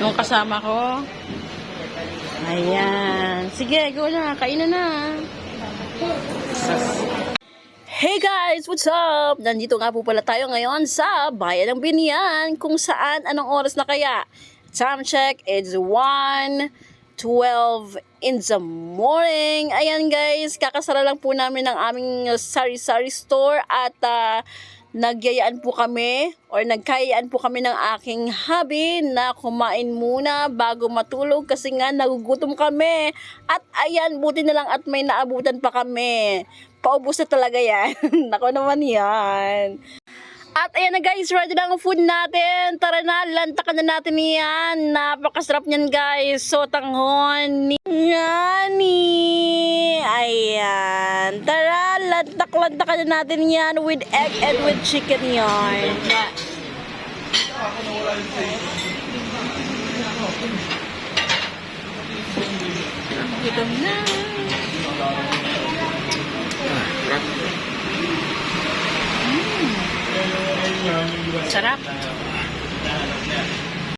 Yung kasama ko. Ayan. Sige, go na. Kainan na. Hey guys! What's up? Nandito nga po pala tayo ngayon sa Bayan ng Binian kung saan anong oras na kaya? Time check, it's 1.12 in the morning. Ayan guys, kakasara lang po namin ng aming sari-sari store at ah, nagyayaan po kami or nagkayaan po kami ng aking hubby na kumain muna bago matulog kasi nga nagugutom kami. At ayan, buti na lang at may naabutan pa kami. Paubos na talaga yan. Nako naman yan. At ayan na guys, ready na ang food natin. Tara na, lantakan na natin yan. Napakasarap niyan guys. So, tanghon ni Ngani. Ayan. Tara, lantak-lantakan na natin yan with egg and with chicken yarn. Gutom na. Sarap.